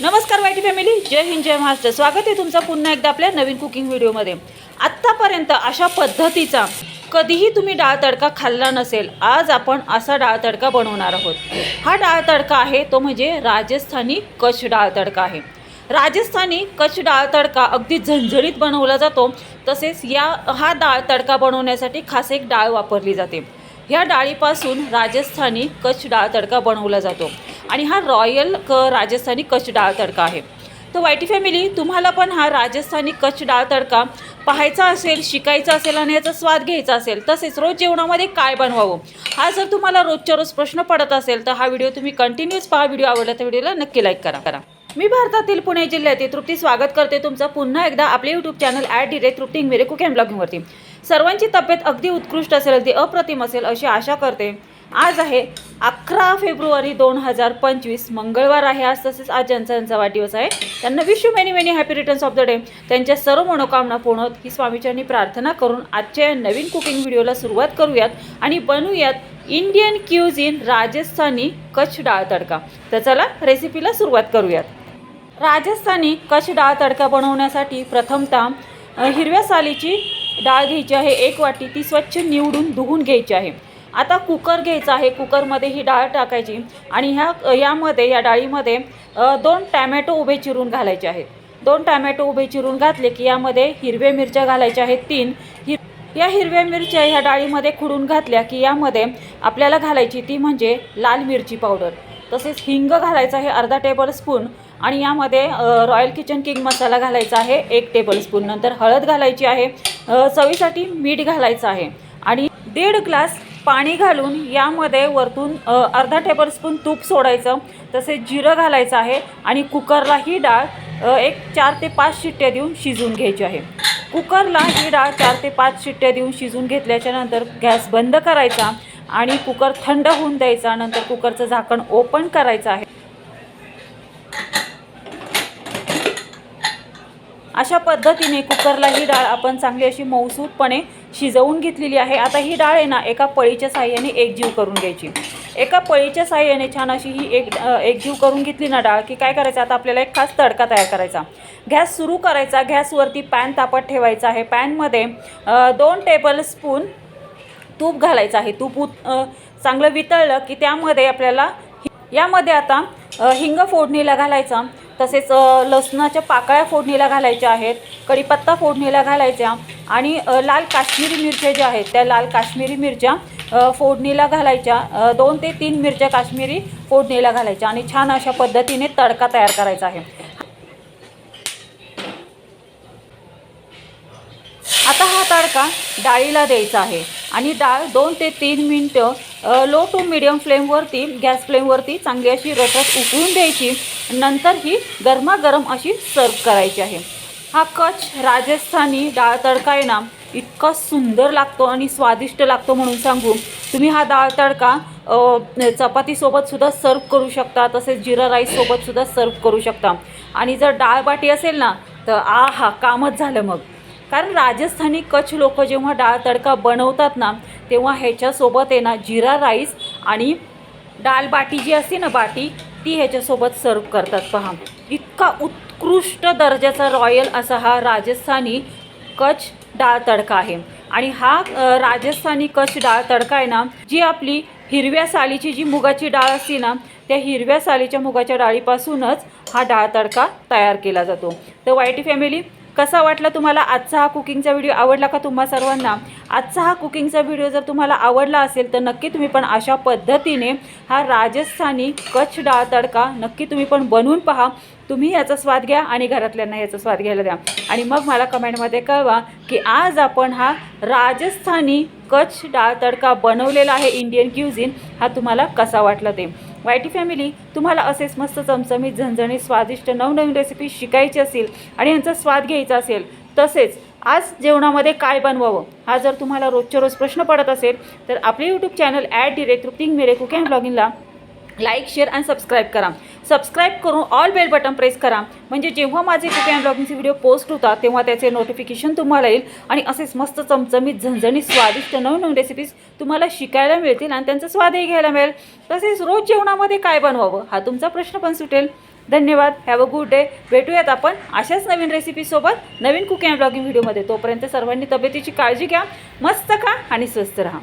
नमस्कार Y T family Jai Hind Jai Maharashtra. स्वागत आहे तुमचं पुन्हा एकदा आपल्या नवीन कुकिंग व्हिडिओमध्ये. आत्तापर्यंत अशा पद्धतीचा कधीही तुम्ही डाळ तडका खाल्ला नसेल आज आपण असा डाळ तडका बनवणार आहोत. हा डाळ तडका आहे तो म्हणजे राजस्थानी कच्छ डाळ तडका आहे. राजस्थानी कच्छ डाळ तडका अगदी झणझणीत बनवला जातो तसेच या हा डाळ तडका बनवण्यासाठी खास एक डाळ वापरली जाते. ह्या डाळीपासून राजस्थानी कच्छ डाळ तडका बनवला जातो. आणि हा रॉयल क राजस्थानी कच्छ डाळ तडका आहे. तर वाईटी फॅमिली तुम्हाला पण हा राजस्थानी कच्छ डाळ तडका पाहायचा असेल शिकायचा असेल आणि याचा स्वाद घ्यायचा असेल तसेच रोज जेवणामध्ये काय बनवावं हा जर तुम्हाला रोजच्या रोज प्रश्न पडत असेल तर हा व्हिडिओ तुम्ही कंटिन्यूस पहा. व्हिडिओ आवडला तर व्हिडिओला नक्की लाईक करा. करा. मी भारतातील पुणे जिल्ह्यातील तृप्ती स्वागत करते तुमचं पुन्हा एकदा आपले YouTube channel ad direct Trupti मेरे कुक अँड ब्लॉगिंगवरती सर्वांची तब्येत अगदी उत्कृष्ट असेल अगदी अप्रतिम असेल अशी आशा करते. आज आहे अकरा फेब्रुवारी दोन हजार पंचवीस मंगळवार आहे आज. तसेच आज ज्यांचा त्यांचा वाढदिवस आहे त्यांना wish many many happy returns of the day. त्यांच्या सर्व मनोकामना पूर्ण होत. ही स्वामीच्यांनी प्रार्थना करून आजच्या या नवीन कुकिंग व्हिडिओला सुरुवात करूयात आणि बनवूयात Indian cuisine Rajasthani Kutch डाळ तडका. तर चला रेसिपीला सुरुवात करूयात. राजस्थानी कच्छ डाळ तडका बनवण्यासाठी प्रथमतः हिरव्या सालीची डाळ घ्यायची आहे. एक वाटी ती स्वच्छ निवडून धुवून घ्यायची आहे. आता कुकर घ्यायचा आहे. कुकरमध्ये ही डाळ टाकायची आणि ह्या यामध्ये या डाळीमध्ये दोन टॅमॅटो उभे चिरून घालायचे आहेत. दोन टॅमॅटो उभे चिरून घातले की यामध्ये हिरव्या मिरच्या घालायच्या आहेत. तीन हिर या हिरव्या मिरच्या ह्या डाळीमध्ये खुडून घातल्या की यामध्ये आपल्याला घालायची ती म्हणजे लाल मिरची पावडर. तसेच हिंग घालायचं आहे अर्धा टेबल स्पून आणि यामध्ये रॉयल किचन किंग मसाला घालायचा आहे एक टेबल स्पून नंतर हळद घालायची आहे. चवीसाठी मीठ घालायचं आहे. आणि दीड ग्लास पाणी घालून यामध्ये वरतून अर्धा टेबल स्पून तूप सोडायचं तसेच जिरं घालायचं आहे आणि कुकरला ही डाळ एक चार ते पाच शिट्ट्या देऊन शिजून घ्यायची आहे. कुकरला ही डाळ चार ते पाच शिट्ट्या देऊन शिजून घेतल्याच्या नंतर गॅस बंद करायचा आणि कुकर थंड होऊन द्यायचा. नंतर कुकरचं झाकण ओपन करायचं आहे. अशा पद्धतीने कुकरला ही डाळ आपण चांगली अशी मऊसूतपणे शिजवून घेतलेली आहे. आता ही डाळ आहे ना एका पळीच्या साह्याने एकजीव करून घ्यायची. एका पळीच्या साह्याने छान अशी ही एक एकजीव करून घेतली ना डाळ की काय करायचं आता आपल्याला एक खास तडका तयार करायचा. गॅस सुरू करायचा गॅसवरती पॅन तापत ठेवायचा आहे. पॅनमध्ये दोन टेबल स्पून तूप घालायचं आहे. तूप उत चांगलं वितळलं की त्यामध्ये आपल्याला यामध्ये आता हिंग फोडणीला घालायचा. तसेच लसणाच्या पाकळ्या फोडणीला घालायच्या आहेत कढीपत्ता फोडणीला घालायच्या आणि लाल काश्मीरी मिरच्या ज्या आहेत त्या लाल काश्मीरी मिरच्या फोडणीला घालायच्या दोन ते तीन मिरच्या काश्मीरी फोडणीला घालायच्या आणि छान अशा पद्धतीने तडका तयार करायचा आहे. आता हा तडका डाळीला द्यायचा आहे आणि डाळ दोन ते तीन मिनटं लो टू मिडियम फ्लेमवरती गॅस फ्लेमवरती चांगली अशी रटत उकळून द्यायची. नंतर ही गरमागरम अशी सर्व करायची आहे. हा कच्छ राजस्थानी डाळ तडका आहे ना इतका सुंदर लागतो आणि स्वादिष्ट लागतो म्हणून सांगू. तुम्ही हा डाळ तडका चपातीसोबतसुद्धा सर्व करू शकता तसेच जिरा राईससोबतसुद्धा सर्व करू शकता. आणि जर डाळ बाटी असेल ना तर आ हा कामच झालं मग. कारण राजस्थानी कच्छ लोक जेव्हा डाळ तडका बनवतात ना तेव्हा ह्याच्यासोबत आहे ना जिरा राईस आणि डाळ बाटी जी असते ना बाटी ती ह्याच्यासोबत सर्व करतात. पहा इतका उत्कृष्ट दर्जाचा रॉयल असा हा राजस्थानी कच्छ डाळ तडका आहे. आणि हा राजस्थानी कच्छ डाळ तडका आहे ना जी आपली हिरव्या सालीची जी मुगाची डाळ असते ना त्या हिरव्या सालीच्या मुगाच्या डाळीपासूनच हा डाळ तडका तयार केला जातो. तर वाईटी फॅमिली कसा वाटला तुम्हाला आजचा हा कुकिंगचा व्हिडिओ? आवडला का तुम्हा सर्वांना? आजचा हा कुकिंगचा व्हिडिओ जर तुम्हाला आवडला असेल तर नक्की तुम्ही पण अशा पद्धतीने हा राजस्थानी कच्छ डाळ तडका नक्की तुम्ही पण बनवून पहा. तुम्ही याचा स्वाद घ्या आणि घरातल्यांना याचा स्वाद घ्यायला द्या. आणि मग मला कमेंटमध्ये कळवा की आज आपण हा राजस्थानी कच्छ डाळ तडका बनवलेला आहे इंडियन क्युझिन. हा तुम्हाला कसा वाटला ते? वायटी फॅमिली तुम्हाला असेच मस्त चमचमीत झणझणीत स्वादिष्ट नवनवीन रेसिपी शिकायची असेल आणि यांचा स्वाद घ्यायचा असेल तसेच आज जेवणामध्ये काय बनवावं? हा जर तुम्हाला रोजच्या रोज प्रश्न पडत असेल तर आपले यूट्यूब चॅनल ॲड डिरेक्ट रुपिंग मेरे कुक अँड ब्लॉगिंगला लाईक शेअर आणि सबस्क्राईब करा. सबस्क्राईब करून ऑल बेल बटन प्रेस करा. म्हणजे जेव्हा माझे कुकिंग अँड ब्लॉगिंगचे व्हिडिओ पोस्ट होतात तेव्हा त्याचे नोटिफिकेशन तुम्हाला येईल. आणि असेच मस्त चमचमीत झणझणीत स्वादिष्ट नवनवीन रेसिपीज तुम्हाला शिकायला मिळतील आणि त्यांचा स्वादही घ्यायला मिळेल. तसेच रोज जेवणामध्ये काय बनवावं हा तुमचा प्रश्न पण सुटेल. धन्यवाद हॅव अ गुड डे भेटूयात आपण अशाच नवीन रेसिपीसोबत नवीन कुकिंग ब्लॉगिंग व्हिडिओमध्ये तोपर्यंत सर्वांनी तब्येतीची काळजी घ्या मस्त खा आणि स्वस्त राहा.